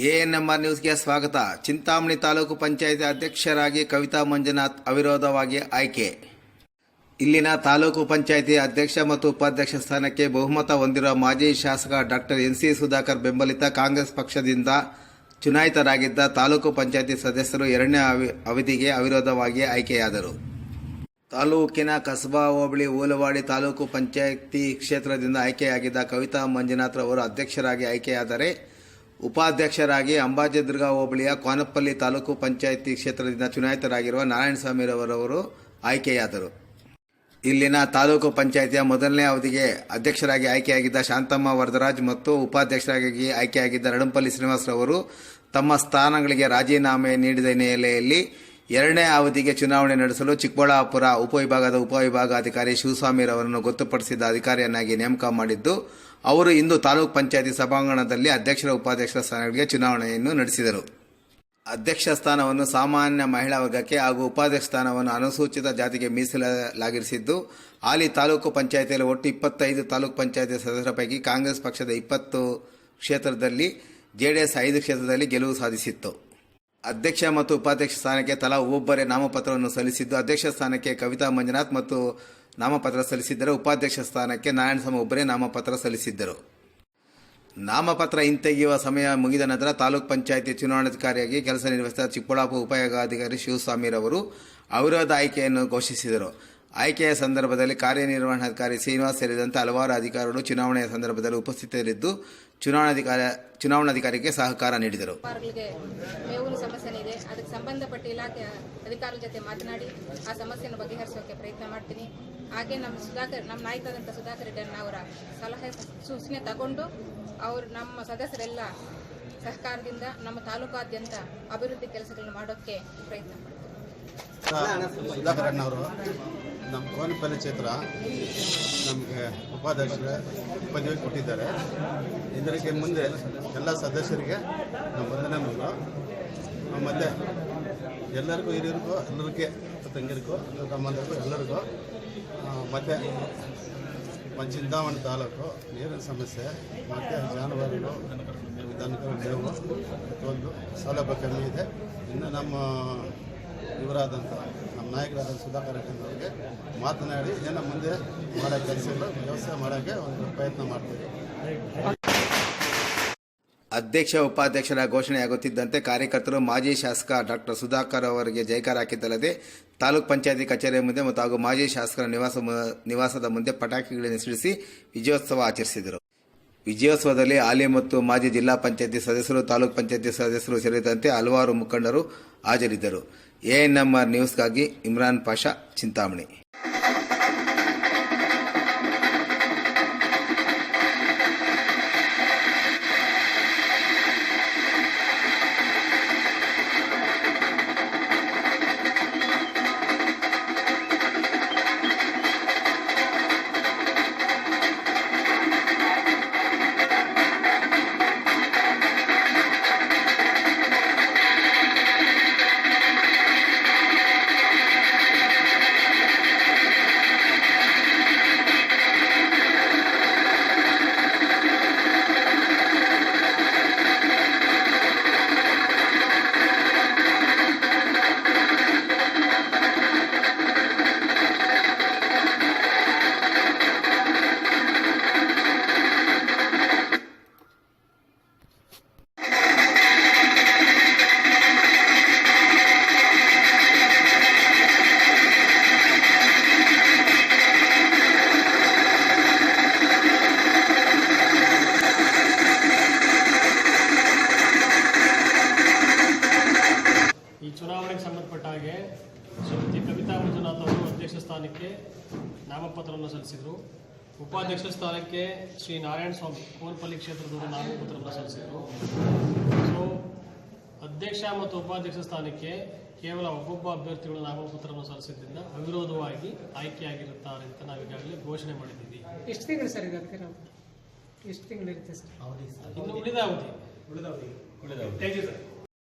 ANMR ನ್ಯೂಸ್ಗೆ ಸ್ವಾಗತ. ಚಿಂತಾಮಣಿ ತಾಲೂಕು ಪಂಚಾಯಿತಿ ಅಧ್ಯಕ್ಷರಾಗಿ ಕವಿತಾ ಮಂಜುನಾಥ್ ಅವಿರೋಧವಾಗಿ ಆಯ್ಕೆ. ಇಲ್ಲಿನ ತಾಲೂಕು ಪಂಚಾಯಿತಿ ಅಧ್ಯಕ್ಷ ಮತ್ತು ಉಪಾಧ್ಯಕ್ಷ ಸ್ಥಾನಕ್ಕೆ ಬಹುಮತ ಹೊಂದಿರುವ ಮಾಜಿ ಶಾಸಕ ಡಾಕ್ಟರ್ ಎನ್ ಸಿ ಸುಧಾಕರ್ ಬೆಂಬಲಿತ ಕಾಂಗ್ರೆಸ್ ಪಕ್ಷದಿಂದ ಚುನಾಯಿತರಾಗಿದ್ದ ತಾಲೂಕು ಪಂಚಾಯಿತಿ ಸದಸ್ಯರು ಎರಡನೇ ಅವಿ- ಅವಧಿಗೆ ಅವಿರೋಧವಾಗಿ ಆಯ್ಕೆಯಾದರು. ತಾಲೂಕಿನ ಕಸಬಾ ಹೋಬಳಿ ಓಲವಾಡಿ ತಾಲೂಕು ಪಂಚಾಯಿತಿ ಕ್ಷೇತ್ರದಿಂದ ಆಯ್ಕೆಯಾಗಿದ್ದ ಕವಿತಾ ಮಂಜುನಾಥ್ ಅವರು ಅಧ್ಯಕ್ಷರಾಗಿ ಆಯ್ಕೆಯಾದರೆ ಉಪಾಧ್ಯಕ್ಷರಾಗಿ ಅಂಬಾಜಿದುರ್ಗ ಹೋಬಳಿಯ ಕೋನಪಲ್ಲಿ ತಾಲೂಕು ಪಂಚಾಯಿತಿ ಕ್ಷೇತ್ರದಿಂದ ಚುನಾಯಿತರಾಗಿರುವ ನಾರಾಯಣಸ್ವಾಮಿರವರವರು ಆಯ್ಕೆಯಾದರು. ಇಲ್ಲಿನ ತಾಲೂಕು ಪಂಚಾಯಿತಿಯ ಮೊದಲನೇ ಅವಧಿಗೆ ಅಧ್ಯಕ್ಷರಾಗಿ ಆಯ್ಕೆಯಾಗಿದ್ದ ಶಾಂತಮ್ಮ ವರದರಾಜ್ ಮತ್ತು ಉಪಾಧ್ಯಕ್ಷರಾಗಿ ಆಯ್ಕೆಯಾಗಿದ್ದ ರಡಂಪಲ್ಲಿ ಶ್ರೀನಿವಾಸರವರು ತಮ್ಮ ಸ್ಥಾನಗಳಿಗೆ ರಾಜೀನಾಮೆ ನೀಡಿದ ಹಿನ್ನೆಲೆಯಲ್ಲಿ ಎರಡನೇ ಅವಧಿಗೆ ಚುನಾವಣೆ ನಡೆಸಲು ಚಿಕ್ಕಬಳ್ಳಾಪುರ ಉಪವಿಭಾಗದ ಉಪವಿಭಾಗಾಧಿಕಾರಿ ಶಿವಸ್ವಾಮಿರವರನ್ನು ಗೊತ್ತುಪಡಿಸಿದ ಅಧಿಕಾರಿಯನ್ನಾಗಿ ನೇಮಕ ಮಾಡಿದ್ದು ಅವರು ಇಂದು ತಾಲೂಕು ಪಂಚಾಯತಿ ಸಭಾಂಗಣದಲ್ಲಿ ಅಧ್ಯಕ್ಷರ ಉಪಾಧ್ಯಕ್ಷರ ಸ್ಥಾನಗಳಿಗೆ ಚುನಾವಣೆಯನ್ನು ನಡೆಸಿದರು. ಅಧ್ಯಕ್ಷ ಸ್ಥಾನವನ್ನು ಸಾಮಾನ್ಯ ಮಹಿಳಾ ವರ್ಗಕ್ಕೆ ಹಾಗೂ ಉಪಾಧ್ಯಕ್ಷ ಸ್ಥಾನವನ್ನು ಅನುಸೂಚಿತ ಜಾತಿಗೆ ಮೀಸಲಾಗಿರಿಸಿದ್ದು, ಹಾಲಿ ತಾಲೂಕು ಪಂಚಾಯಿತಿಯಲ್ಲಿ ಒಟ್ಟು ಇಪ್ಪತ್ತೈದು ತಾಲೂಕು ಪಂಚಾಯತಿ ಸದಸ್ಯರ ಪೈಕಿ ಕಾಂಗ್ರೆಸ್ ಪಕ್ಷದ ಇಪ್ಪತ್ತು ಕ್ಷೇತ್ರದಲ್ಲಿ ಜೆಡಿಎಸ್ ಐದು ಕ್ಷೇತ್ರದಲ್ಲಿ ಗೆಲುವು ಸಾಧಿಸಿತ್ತು. ಅಧ್ಯಕ್ಷ ಮತ್ತು ಉಪಾಧ್ಯಕ್ಷ ಸ್ಥಾನಕ್ಕೆ ತಲಾ ಒಬ್ಬರೇ ನಾಮಪತ್ರವನ್ನು ಸಲ್ಲಿಸಿದ್ದು, ಅಧ್ಯಕ್ಷ ಸ್ಥಾನಕ್ಕೆ ಕವಿತಾ ಮಂಜುನಾಥ್ ಮತ್ತು ನಾಮಪತ್ರ ಸಲ್ಲಿಸಿದ್ದರೆ ಉಪಾಧ್ಯಕ್ಷ ಸ್ಥಾನಕ್ಕೆ ನಾರಾಯಣಸ್ವಾಮಿ ಒಬ್ಬರೇ ನಾಮಪತ್ರ ಸಲ್ಲಿಸಿದ್ದರು. ನಾಮಪತ್ರ ಹಿಂತೆಗೆಯುವ ಸಮಯ ಮುಗಿದ ನಂತರ ತಾಲೂಕ್ ಪಂಚಾಯಿತಿ ಚುನಾವಣಾಧಿಕಾರಿಯಾಗಿ ಕೆಲಸ ನಿರ್ವಹಿಸಿದ ಚಿಕ್ಕಬಳ್ಳಾಪುರ ಉಪಯೋಗಾಧಿಕಾರಿ ಶಿವಸ್ವಾಮಿರವರು ಅವಿರೋಧ ಆಯ್ಕೆಯನ್ನು ಘೋಷಿಸಿದರು. ಆಯ್ಕೆಯ ಸಂದರ್ಭದಲ್ಲಿ ಕಾರ್ಯನಿರ್ವಹಣಾಧಿಕಾರಿ ಶ್ರೀನಿವಾಸ್ ಸೇರಿದಂತೆ ಹಲವಾರು ಅಧಿಕಾರಿಗಳು ಚುನಾವಣೆಯ ಸಂದರ್ಭದಲ್ಲಿ ಉಪಸ್ಥಿತರಿದ್ದು, ಚುನಾವಣಾಧಿಕಾರಿ, ಚುನಾವಣಾಧಿಕಾರಿಗೆ ಸಹಕಾರ ನೀಡಿದರು. ಸಮಸ್ಯೆ ಸಂಬಂಧಪಟ್ಟ ಅಧಿಕಾರಿಗಳ ಜೊತೆ ಮಾತನಾಡಿ, ಆ ಸಮಸ್ಯೆಯನ್ನು ಬಗೆಹರಿಸೋಕೆ ಪ್ರಯತ್ನ ಮಾಡ್ತೀನಿ. ಹಾಗೆ ನಮ್ಮ ಸುಧಾಕರ್, ನಮ್ಮ ನಾಯಕರಂಥ ಸುಧಾಕರ್ ರೆಡ್ಡಿ ಅವರ ಸಲಹೆ ಸೂಚನೆ ತಗೊಂಡು ಅವರು ನಮ್ಮ ಸದಸ್ಯರೆಲ್ಲ ಸಹಕಾರದಿಂದ ನಮ್ಮ ತಾಲೂಕಾದ್ಯಂತ ಅಭಿವೃದ್ಧಿ ಕೆಲಸಗಳನ್ನು ಮಾಡೋಕ್ಕೆ ಪ್ರಯತ್ನ ಸುಧಾಕರ್ ನಮ್ಮ ಕೋನಪಲ್ಲಿ ಕ್ಷೇತ್ರ ನಮಗೆ ಉಪಾಧ್ಯಕ್ಷರ ಪದವಿ ಕೊಟ್ಟಿದ್ದಾರೆ. ಇದಕ್ಕೆ ಮುಂದೆ ಎಲ್ಲ ಸದಸ್ಯರಿಗೆ ನಮ್ಮ ವಂದನೆ ಮತ್ತು ಎಲ್ಲರಿಗೂ ಹಿರಿಯರಿಗೂ, ಎಲ್ಲರಿಗೆ ತಂಗಿರಿಗೂ, ತಮ್ಮಂದಿರಿಗೂ, ಎಲ್ಲರಿಗೂ ಮತ್ತು ಚಿಂತಾಮಣಿ ತಾಲೂಕು, ನೀರಿನ ಸಮಸ್ಯೆ, ಮತ್ತು ಜಾನುವಾರುಗಳು ದನಕರು ಮೇವು ಒಂದು ಸೌಲಭ್ಯ ಕಮ್ಮಿ ಇದೆ. ಇನ್ನು ನಮ್ಮ ಇವರಾದಂಥ ನಮ್ಮ ನಾಯಕರಾದ ಸುಧಾಕರ್ ಅವರಿಗೆ ಮಾತನಾಡಿ, ಏನೋ ಮುಂದೆ ಮಾಡೋ ಕೆಲಸಗಳು, ವ್ಯವಸ್ಥೆ ಮಾಡೋಕ್ಕೆ ಒಂದು ಪ್ರಯತ್ನ ಮಾಡ್ತೀವಿ. ಅಧ್ಯಕ್ಷ ಉಪಾಧ್ಯಕ್ಷರ ಘೋಷಣೆಯಾಗುತ್ತಿದ್ದಂತೆ ಕಾರ್ಯಕರ್ತರು ಮಾಜಿ ಶಾಸಕ ಡಾಕ್ಟರ್ ಸುಧಾಕರ್ ಅವರಿಗೆ ಜೈಕಾರ ಹಾಕಿದ್ದಲ್ಲದೆ ತಾಲೂಕ್ ಪಂಚಾಯತಿ ಕಚೇರಿಯ ಮುಂದೆ ಮತ್ತು ಹಾಗೂ ಮಾಜಿ ಶಾಸಕರ ನಿವಾಸ ನಿವಾಸದ ಮುಂದೆ ಪಟಾಕಿಗಳನ್ನು ಸಿಡಿಸಿ ವಿಜಯೋತ್ಸವ ಆಚರಿಸಿದರು. ವಿಜಯೋತ್ಸವದಲ್ಲಿ ಹಾಲಿ ಮತ್ತು ಮಾಜಿ ಜಿಲ್ಲಾ ಪಂಚಾಯತಿ ಸದಸ್ಯರು, ತಾಲೂಕ್ ಪಂಚಾಯತಿ ಸದಸ್ಯರು ಸೇರಿದಂತೆ ಹಲವಾರು ಮುಖಂಡರು ಹಾಜರಿದ್ದರು. ಎಎನ್ಎಂಆರ್ ನ್ಯೂಸ್ಗಾಗಿ ಇಮ್ರಾನ್ ಪಾಷಾ ಚಿಂತಾಮಣಿ. ಚುನಾವಣೆಗೆ ಸಂಬಂಧಪಟ್ಟ ಹಾಗೆ ಶ್ರೀಮತಿ ಕವಿತಾ ಮಂಜುನಾಥ್ ಅವರು ಅಧ್ಯಕ್ಷ ಸ್ಥಾನಕ್ಕೆ ನಾಮಪತ್ರವನ್ನು ಸಲ್ಲಿಸಿದರು. ಉಪಾಧ್ಯಕ್ಷ ಸ್ಥಾನಕ್ಕೆ ಶ್ರೀ ನಾರಾಯಣ ಸ್ವಾಮಿ ಕೋರ್ಪಲ್ಲಿ ಕ್ಷೇತ್ರದವರು ನಾಮಪತ್ರವನ್ನು ಸಲ್ಲಿಸಿದರು. ಸೊ ಅಧ್ಯಕ್ಷ ಮತ್ತು ಉಪಾಧ್ಯಕ್ಷ ಸ್ಥಾನಕ್ಕೆ ಕೇವಲ ಒಬ್ಬೊಬ್ಬ ಅಭ್ಯರ್ಥಿಗಳು ನಾಮಪತ್ರವನ್ನು ಸಲ್ಲಿಸಿದ್ದರಿಂದ ಅವಿರೋಧವಾಗಿ ಆಯ್ಕೆಯಾಗಿರುತ್ತಾರೆ ಅಂತ ನಾವು ಈಗಾಗಲೇ ಘೋಷಣೆ ಮಾಡಿದ್ದೀವಿ. ಎಷ್ಟು ತಿಂಗಳು ಸರ್ ಎಷ್ಟು ತಿಂಗಳು ಇರುತ್ತೆ ಸರ್. ಇನ್ನು ಉಳಿದ ಅವಧಿ. ಉಳಿದ ಅವಧಿ. Thank you sir